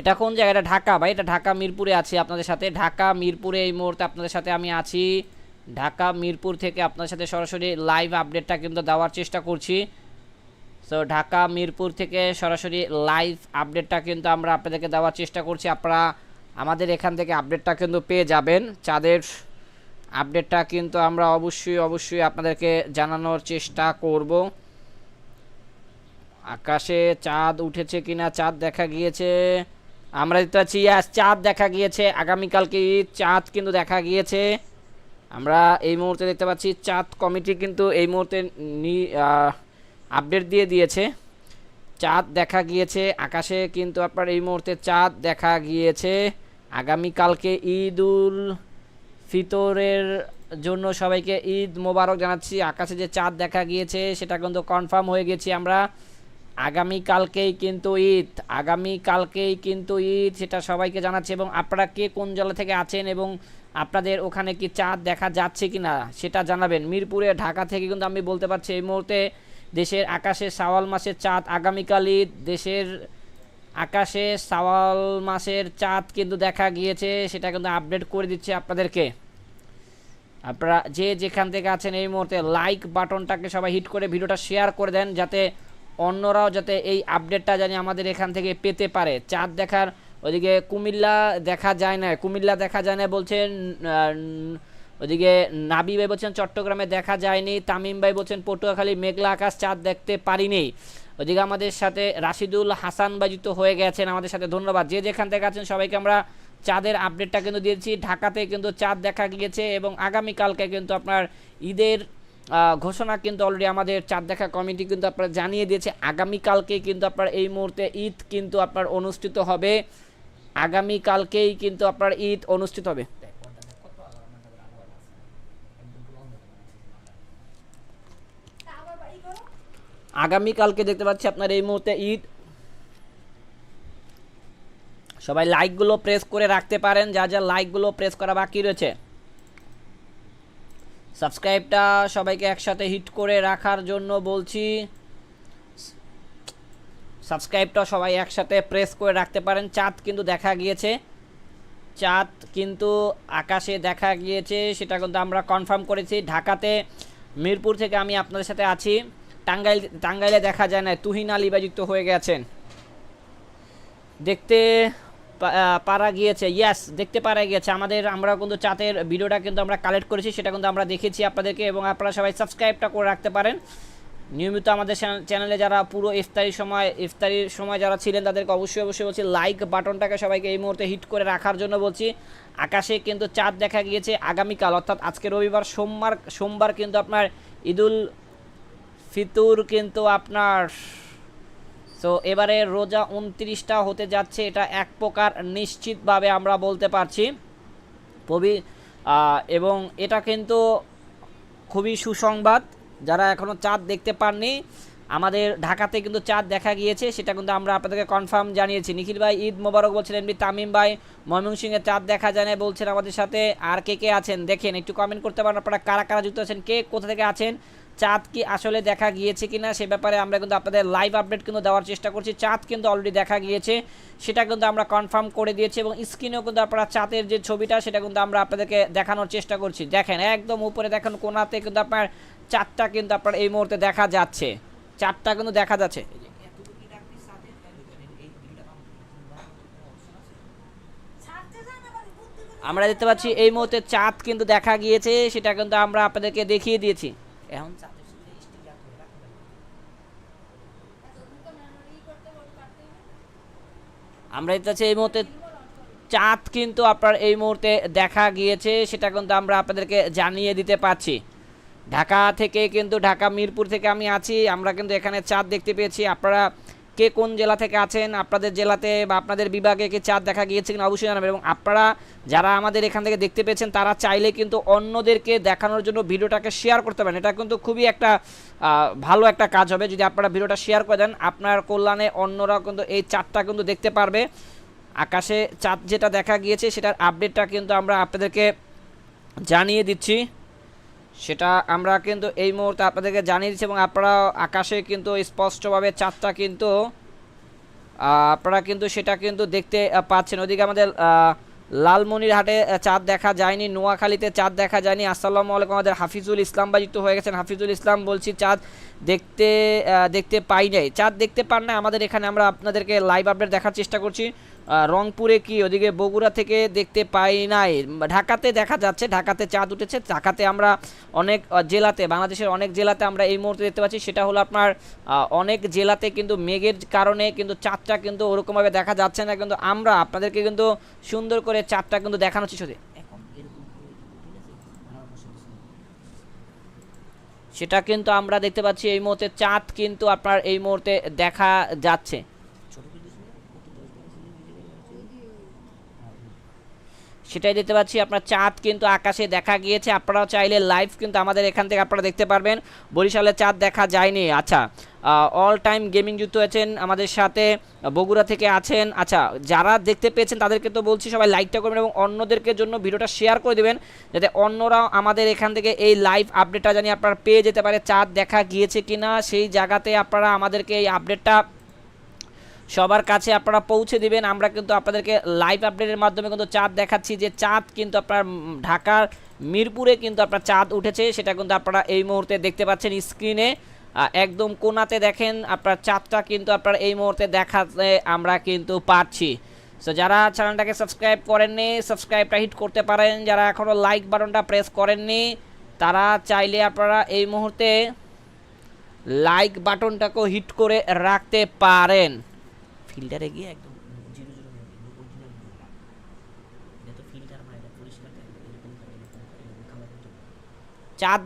এটা কোন জায়গা? এটা ঢাকা ভাই, এটা ঢাকা মিরপুরে আছি আপনাদের সাথে। ঢাকা, মিরপুরে এই মুহূর্তে আপনাদের সাথে আমি আছি। ঢাকা, মিরপুর থেকে আপনাদের সাথে সরাসরি লাইভ আপডেটটা কিন্তু দেওয়ার চেষ্টা করছি। সো ঢাকা, মিরপুর থেকে সরাসরি লাইভ আপডেটটা কিন্তু আমরা আপনাদেরকে দেওয়ার চেষ্টা করছি। আপনারা আমাদের এখান থেকে আপডেটটা কিন্তু পেয়ে যাবেন। চাঁদের আপডেটটা কিন্তু আমরা অবশ্যই অবশ্যই আপনাদেরকে জানানোর চেষ্টা করব। আকাশে চাঁদ উঠেছে কিনা? চাঁদ দেখা গিয়েছে। আমরা দেখতে পাচ্ছি ইয়াস চাঁদ দেখা গিয়েছে। আগামীকালকে চাঁদ কিন্তু দেখা গিয়েছে। আমরা এই মুহূর্তে দেখতে পাচ্ছি, চাঁদ কমিটি কিন্তু এই মুহূর্তে আপডেট দিয়ে দিয়েছে। চাঁদ দেখা গিয়েছে, আকাশে কিন্তু আপনার এই মুহূর্তে চাঁদ দেখা গিয়েছে। আগামীকালকে ঈদ উল ফিতরের জন্য সবাইকে ঈদ মোবারক জানাচ্ছি। আকাশে যে চাঁদ দেখা গিয়েছে, সেটা কিন্তু কনফার্ম হয়ে গেছি আমরা। আগামীকালকেই কিন্তু ঈদ, আগামীকালকেই কিন্তু ঈদ, সেটা সবাইকে জানাচ্ছি। এবং আপনারা কে কোন জেলা থেকে আছেন এবং আপনাদের ওখানে কি চাঁদ দেখা যাচ্ছে কি না সেটা জানাবেন। মিরপুরে, ঢাকা থেকে কিন্তু আমি বলতে পারছি, এই মুহূর্তে দেশের আকাশে সাওয়াল মাসের চাঁদ, আগামীকাল ঈদ, দেশের আকাশে সাওয়াল মাসের চাঁদ কিন্তু দেখা গিয়েছে, সেটা কিন্তু আপডেট করে দিচ্ছে আপনাদেরকে। আপনারা যে যেখান থেকে আছেন এই মুহূর্তে, লাইক বাটনটাকে সবাই হিট করে ভিডিওটা শেয়ার করে দেন, যাতে অন্যরাও যাতে এই আপডেটটা জানি আমাদের এখান থেকে পেতে পারে। চাঁদ দেখার ওদিকে কুমিল্লা দেখা যায় না। কুমিল্লা দেখা যায় না বলছেন ওদিকে নাবি ভাই বলছেন, চট্টগ্রামে দেখা যায়নি। তামিম ভাই বলছেন, পটুয়াখালী মেঘলা আকাশ, চাঁদ দেখতে পারিনি। ওদিকে আমাদের সাথে রাশিদুল হাসান ভাই যুক্ত হয়ে গেছেন আমাদের সাথে। ধন্যবাদ। যে যেখান থেকে আছেন সবাইকে আমরা চাঁদের আপডেটটা কিন্তু দিয়েছি। ঢাকাতে কিন্তু চাঁদ দেখা গিয়েছে এবং আগামীকালকে কিন্তু আপনার ঈদের ঘোষণা কিন্তু অলরেডি আমাদের চাঁদ দেখা কমিটি কিন্তু আপনার জানিয়ে দিয়েছে। আগামীকালকে কিন্তু আপনার এই মুহূর্তে ঈদ কিন্তু আপনার অনুষ্ঠিত হবে। আগামীকালকেই কিন্তু আপনার ঈদ অনুষ্ঠিত হবে। আগামীকালকে দেখতে পাচ্ছি আপনার এই মুহূর্তে ঈদ। সবাই লাইকগুলো প্রেস করে রাখতে পারেন। যা যা লাইকগুলো প্রেস করা বাকি রয়েছে। সাবস্ক্রাইবটা সবাইকে একসাথে হিট করে রাখার জন্য বলছি, সাবস্ক্রাইবটা সবাই একসাথে প্রেস করে রাখতে পারেন। চাঁদ কিন্তু দেখা গিয়েছে। চাঁদ কিন্তু আকাশে দেখা গিয়েছে, সেটা কিন্তু আমরা কনফার্ম করেছি। ঢাকাতে, মিরপুর থেকে আমি আপনাদের সাথে আছি। টাঙ্গাইল, টাঙ্গাইলে দেখা যায় না, তুহিন আলী হয়ে গেছেন। দেখতে পারা গিয়েছে। ইয়াস দেখতে পারা গিয়েছে। আমাদের আমরা কিন্তু চাঁদের ভিডিওটা কিন্তু আমরা কালেক্ট করেছি, সেটা কিন্তু আমরা দেখেছি আপনাদেরকে এবং আপনারা সবাই সাবস্ক্রাইবটা করে রাখতে পারেন। নিয়মিত আমাদের চ্যানেলে যারা পুরো ইফতারির সময় ইফতারির সময় যারা ছিলেন, তাদেরকে অবশ্যই অবশ্যই বলছি লাইক বাটনটাকে সবাইকে এই মুহূর্তে হিট করে রাখার জন্য বলছি। আকাশে কিন্তু চাঁদ দেখা গিয়েছে আগামীকাল, অর্থাৎ আজকে রবিবার, সোমবার সোমবার কিন্তু আপনার ঈদুল ফিতুর কিন্তু আপনার সো এবারে রোজা উনত্রিশটা হতে যাচ্ছে এটা এক প্রকার নিশ্চিতভাবে আমরা বলতে পারছি। আহ, এবং এটা কিন্তু খুবই সুসংবাদ। যারা এখনও চাঁদ দেখতে পাননি আমাদের ঢাকাতে কিন্তু চাঁদ দেখা গিয়েছে সেটা কিন্তু আমরা আপনাদেরকে কনফার্ম জানিয়েছি। নিখিল ভাই ঈদ মোবারক বলছেন এমনি তামিম ভাই ময়মনসিংহে চাঁদ দেখা যায় না বলছেন আমাদের সাথে। আর কে কে আছেন? দেখেন একটু কমেন্ট করতে পারেন আপনারা কারা কারা যুক্ত আছেন কে কোথা থেকে আছেন? চাঁদ কি আসলে দেখা গিয়েছে কিনা সে ব্যাপারে আমরা কিন্তু আপনাদের লাইভ আপডেট কিন্তু দেওয়ার চেষ্টা করছি। চাঁদ কিন্তু অলরেডি দেখা গিয়েছে সেটা কিন্তু আমরা কনফার্ম করে দিয়েছি এবং স্ক্রিনেও কিন্তু আপনারা চাঁদের যে ছবিটা সেটা কিন্তু আমরা আপনাদেরকে দেখানোর চেষ্টা করছি। দেখেন একদম উপরে দেখেন কোনাতে কিন্তু আপনার চাঁদটা কিন্তু আপনার এই মুহূর্তে দেখা যাচ্ছে। চাঁদটা কিন্তু দেখা যাচ্ছে। আমরা দেখতে পাচ্ছি এই মুহূর্তে চাঁদ কিন্তু দেখা গিয়েছে সেটা কিন্তু আমরা আপনাদেরকে দেখিয়ে দিয়েছি। এখন চাঁদের সাথে sticker করে রাখতে আমরা পাচ্ছি এই মুহূর্তে চাঁদ কিন্তু আপনার এই মুহূর্তে দেখা গিয়েছে, সেটা কিন্তু আমরা আপনাদেরকে জানিয়ে দিতে পারছি। ঢাকা থেকে কিন্তু ঢাকা মিরপুর থেকে আমি আছি, আমরা কিন্তু এখানে চাঁদ দেখতে পেয়েছি। আপনারা কে কোন জেলা থেকে আছেন, আপনাদের জেলাতে বা আপনাদের বিভাগে কি চাঁদ দেখা গিয়েছে কিনা অবশ্যই জানাবেন এবং আপনারা যারা আমাদের এখান থেকে দেখতে পেয়েছেন, তারা চাইলে কিন্তু অন্যদেরকে দেখানোর জন্য ভিডিওটাকে শেয়ার করতে পারেন। এটা কিন্তু খুবই একটা ভালো একটা কাজ হবে যদি আপনারা ভিডিওটা শেয়ার করে দেন। আপনার কল্যাণে অন্যরা কিন্তু এই চাঁদটা কিন্তু দেখতে পারবে। আকাশে চাঁদ যেটা দেখা গিয়েছে, সেটার আপডেটটা কিন্তু আমরা আপনাদেরকে জানিয়ে দিচ্ছি। সেটা আমরা কিন্তু এই মুহূর্তে আপনাদেরকে জানিয়ে দিচ্ছি এবং আপনারা আকাশে কিন্তু স্পষ্টভাবে চাঁদটা কিন্তু আপনারা কিন্তু সেটা কিন্তু দেখতে পাচ্ছেন। ওদিকে আমাদের লালমনিরহাটে চাঁদ দেখা যায়নি, নোয়াখালীতে চাঁদ দেখা যায়নি। আসসালামু আলাইকুম আমাদের হাফিজুল ইসলাম বা যুক্ত হয়ে গেছেন। হাফিজুল ইসলাম বলছি, চাঁদ দেখতে দেখতে পাই নাই। চাঁদ দেখতে পান না আমাদের এখানে আমরা আপনাদেরকে লাইভ আপডেট দেখার চেষ্টা করছি। রংপুরে কি ওদিকে বগুড়া থেকে দেখতে পাই নাই? ঢাকাতে দেখা যাচ্ছে, ঢাকাতে চাঁদ উঠেছে। ঢাকাতে আমরা অনেক জেলাতে, বাংলাদেশের অনেক জেলাতে আমরা এই মুহূর্তে দেখতে পাচ্ছি, সেটা হলো আপনার অনেক জেলাতে কিন্তু মেঘের কারণে কিন্তু চাঁদটা কিন্তু ওরকমভাবে দেখা যাচ্ছে না। কিন্তু আমরা আপনাদেরকে কিন্তু সুন্দর করে চাঁদটা কিন্তু দেখানো করি। সেটা কিন্তু আমরা দেখতে পাচ্ছি এই মুহূর্তে চাঁদ কিন্তু আপনার এই মুহূর্তে দেখা যাচ্ছে। সেটাই দেখতে পাচ্ছি, আপনার চাঁদ কিন্তু আকাশে দেখা গিয়েছে। আপনারাও চাইলে লাইভ কিন্তু আমাদের এখান থেকে আপনারা দেখতে পারবেন। বরিশালে চাঁদ দেখা যায়নি। আচ্ছা অল টাইম গেমিং যুক্ত হয়েছেন আমাদের সাথে, বগুড়া থেকে আছেন। আচ্ছা যারা দেখতে পেয়েছেন তাদেরকে তো বলছি, সবাই লাইকটা করবেন এবং অন্যদেরকে জন্য ভিডিওটা শেয়ার করে দেবেন, যাতে অন্যরাও আমাদের এখান থেকে এই লাইভ আপডেটটা জানি আপনারা পেয়ে যেতে পারে। চাঁদ দেখা গিয়েছে কিনা, সেই জায়গাতে আপনারা আমাদেরকে এই আপডেটটা সবার কাছে আপনারা পৌঁছে দিবেন। আমরা কিন্তু আপনাদেরকে লাইভ আপডেটের মাধ্যমে কিন্তু চাঁদ দেখাচ্ছি যে চাঁদ কিন্তু আপনার ঢাকার মিরপুরে কিন্তু আপনার চাঁদ উঠেছে। সেটা কিন্তু আপনারা এই মুহূর্তে দেখতে পাচ্ছেন স্ক্রিনে একদম কোনাতে দেখেন আপনার চাঁদটা কিন্তু আপনার এই মুহূর্তে দেখাতে আমরা কিন্তু পাচ্ছি সো যারা চ্যানেলটাকে সাবস্ক্রাইব করেননি সাবস্ক্রাইবটা হিট করতে পারেন। যারা এখনও লাইক বাটনটা প্রেস করেননি, তারা চাইলে আপনারা এই মুহূর্তে লাইক বাটনটাকেও হিট করে রাখতে পারেন। ফিল্টারে গিয়ে একদম জিরো জিরো অরিজিনাল তো ফিল্টার মানে পরিষ্কার এরকম চাঁদ